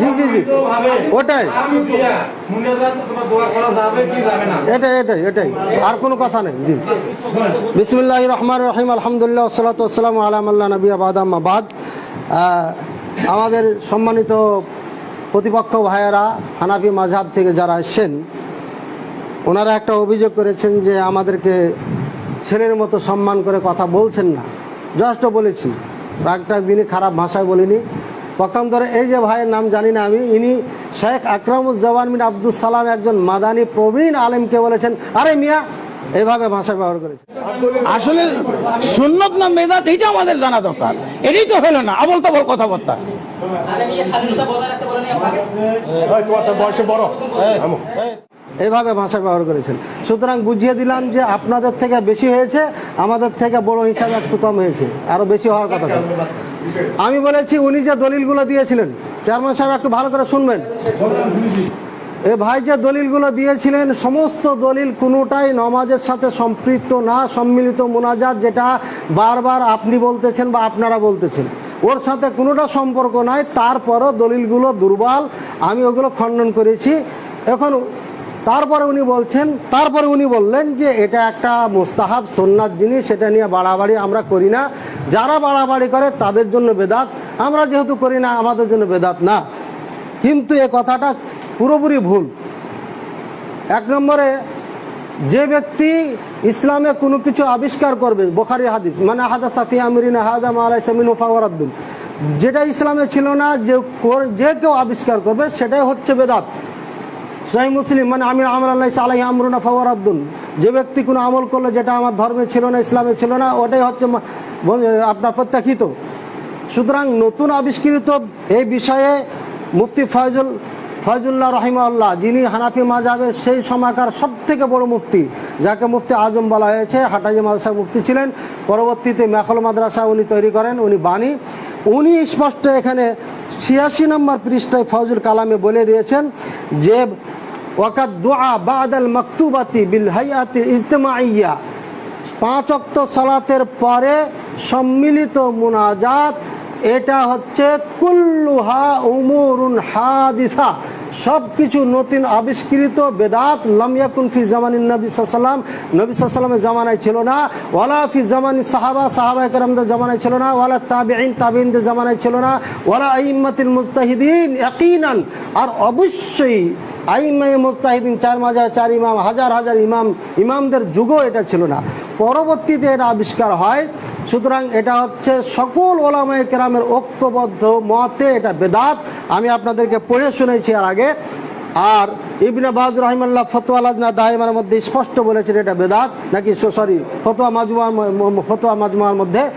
জি। জি জি ওটাই। এটাই এটাই এটাই। আর কোনো কথা নেই জি। বিসমুল্লাহ রহমান রহিম আলহামদুলিল্লাহ সালাত আসসালাম নবী আবাদাম আবাদ আহ, আমাদের সম্মানিত প্রতিপক্ষ ভাইয়েরা হানাফি মাঝহাব থেকে যারা এসছেন ওনারা একটা অভিযোগ করেছেন যে আমাদেরকে ছেলের মতো সম্মান করে কথা বলছেন না। যথেষ্ট বলেছি। রাগটা দিনই খারাপ ভাষায় বলিনি। পক্ষান্তরে এই যে ভাইয়ের নাম জানি না আমি ইনি শেখ আকরামুজ্জামান বিন আব্দুল সালাম একজন মাদানী প্রবীণ আলেমকে বলেছেন। আরে মিয়া এইভাবে ভাষা ব্যবহার করেছে আসলে সুন্নত না মেদাত এইটা আমাদের জানা দরকার। এটাই তো হলো না আবল তাবল কথাবার্তা। আরে নিয়ে স্বাধীনতা বজায় রাখতে বলেন আপনাকে। তোমার বয়সে বড়। আমো। এইভাবে ভাষা ব্যবহার করেছেন। সুতরাং বুঝিয়ে দিলাম যে আপনাদের থেকে বেশি হয়েছে, আমাদের থেকে বড় হিসাবে একটু কম হয়েছে, আরও বেশি হওয়ার কথা আমি বলেছি, উনি যে দলিলগুলো দিয়েছিলেন, চেয়ারম্যান সাহেব একটু ভালো করে শুনবেন। এ ভাই যে দলিলগুলো দিয়েছিলেন, সমস্ত দলিল কোনোটাই নমাজের সাথে সম্পৃক্ত না, সম্মিলিত মোনাজাত, যেটা বারবার আপনি বলতেছেন বা আপনারা বলতেছেন। ওর সাথে কোনোটা সম্পর্ক নাই, তারপরও দলিলগুলো দুর্বল, আমি ওগুলো খণ্ডন করেছি। এখন তারপরে উনি বলছেন, তারপরে উনি বললেন যে এটা একটা মোস্তাহাব, সোননাথ জিনিস সেটা নিয়ে বাড়াবাড়ি আমরা করি না। যারা বাড়াবাড়ি করে তাদের জন্য বেদাত, আমরা যেহেতু করি না, আমাদের জন্য বেদাত না। কিন্তু এ কথাটা পুরোপুরি ভুল। এক নম্বরে, যে ব্যক্তি ইসলামে কোনো কিছু আবিষ্কার করবে, বোখারি হাদিস মানে হাদা সাফি আমিরিন হাদা মালাই সামিন ফাওয়ারাদ্দুন যেটা ইসলামে ছিল না, যে যে কেউ আবিষ্কার করবে, সেটাই হচ্ছে বেদাত। সাহি মুসলিম মানে আমি আমর আল্লাহ সালাহি আমরুনা ফাওয়ারাদ্দুন। যে ব্যক্তি কোনো আমল করল যেটা আমার ধর্মে ছিল না, ইসলামে ছিল না, ওটাই হচ্ছে আপনার প্রত্যাখিত। সুতরাং নতুন আবিষ্কৃত এই বিষয়ে মুফতি ফয়জুল ফয়জুল্লাহ রহিমাল্লাহ যিনি হানাফি মাজাবের সেই সময়কার সব থেকে বড় মুফতি, যাকে মুফতি আজম বলা হয়েছে, হাটাজি মাদ্রাসা মুফতি ছিলেন। পরবর্তীতে মেখল মাদ্রাসা উনি তৈরি করেন, উনি বাণী। উনি স্পষ্ট এখানে ছিয়াশি নম্বর পৃষ্ঠায় ফয়জুল কালামে বলে দিয়েছেন যে ওয়াকাত দোয়া বাদাল মকতুবাতি বিল হাইয়াতি ইজতেমাইয়া পাঁচ অক্ত সালাতের পরে সম্মিলিত মুনাজাত, এটা হচ্ছে কুল্লুহা উমরুন হাদিসা। সব কিছু নতুন আবিষ্কৃত বেদাত লামিয়াকুন ফি জামানিন নবী সাল্লাম নবী সাল্লামের জামানায় ছিল না। ওয়ালা ফি জামানি সাহাবা সাহাবা একরামদের জামানায় ছিল না। ওয়ালা তাবিঈন, তাবিঈনদের জামানায় ছিল না। ওয়ালা আইম্মাতিল মুস্তাহিদিন ইয়াকিনান। আর অবশ্যই আইমাই মুস্তাহিদিন চার মাজার, চার ইমাম, হাজার হাজার ইমাম, ইমামদের যুগও এটা ছিল না। পরবর্তীতে এটা আবিষ্কার হয়। সুতরাং এটা হচ্ছে সকল ওলামায় কেরামের ঐক্যবদ্ধ মতে এটা বেদাত। আমি আপনাদেরকে পড়ে শুনেছি আর আগে। আর ইবনে বাজ রহিমাল্লাহ ফতোয়া লাজনা দায়মার মধ্যে স্পষ্ট বলেছেন এটা বেদাত। নাকি সরি ফতোয়া মাজমুয়ার ম- ফতোয়া মাজমুয়ার মধ্যে।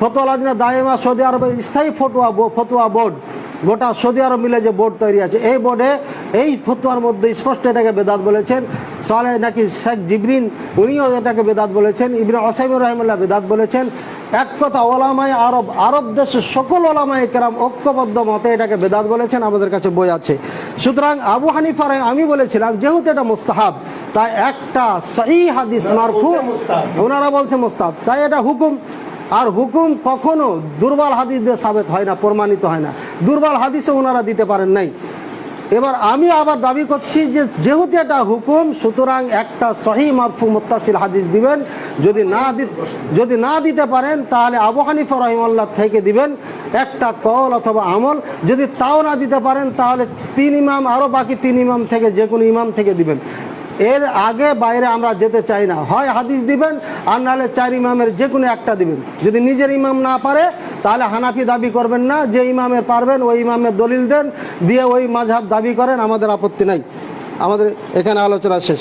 ফতোয়া লাজনা দায়মা সৌদি আরবের স্থায়ী ফটোয়া ফতোয়া বোর্ড। গোটা সৌদি আরব মিলে যে বোর্ড তৈরি আছে, এই বোর্ডে এই ফতোয়ার মধ্যে স্পষ্ট এটাকে বেদাত বলেছেন। সালে নাকি শেখ জিবরিন উনিও এটাকে বেদাত বলেছেন। ইবনে অসাইমুর রহমুল্লাহ বেদাত বলেছেন এক কথা ওলামায় আরব আরব দেশের সকল ওলামায় কেরাম ঐক্যবদ্ধ মতে এটাকে বেদাত বলেছেন আমাদের কাছে বই আছে। সুতরাং আবু হানিফার আমি বলেছিলাম যেহেতু এটা মুস্তাহাব তাই একটা সহি হাদিস মারফু ওনারা বলছে মুস্তাহাব। তাই এটা হুকুম। আর হুকুম কখনো দুর্বল হাদিস দিয়ে সাবেত হয় না প্রমাণিত হয় না। দুর্বল হাদিসে ওনারা দিতে পারেন নাই। এবার আমি আবার দাবি করছি যে যেহেতু এটা হুকুম, সুতরাং একটা সহি মারফু মুত্তাসিল হাদিস দিবেন। যদি না যদি না দিতে পারেন, তাহলে আবু হানিফা রহিমাল্লাহ থেকে দিবেন একটা কল অথবা আমল। যদি তাও না দিতে পারেন, তাহলে তিন ইমাম আরও বাকি তিন ইমাম থেকে যে কোনো ইমাম থেকে দিবেন। এর আগে বাইরে আমরা যেতে চাই না। হয় হাদিস দিবেন, আর নাহলে চার ইমামের যে কোনো একটা দিবেন। যদি নিজের ইমাম না পারে তাহলে হানাফি দাবি করবেন না, যে ইমামে পারবেন, ওই ইমামের দলিল দেন, দিয়ে ওই মাঝহাব দাবি করেন, আমাদের আপত্তি নাই। আমাদের এখানে আলোচনা শেষ।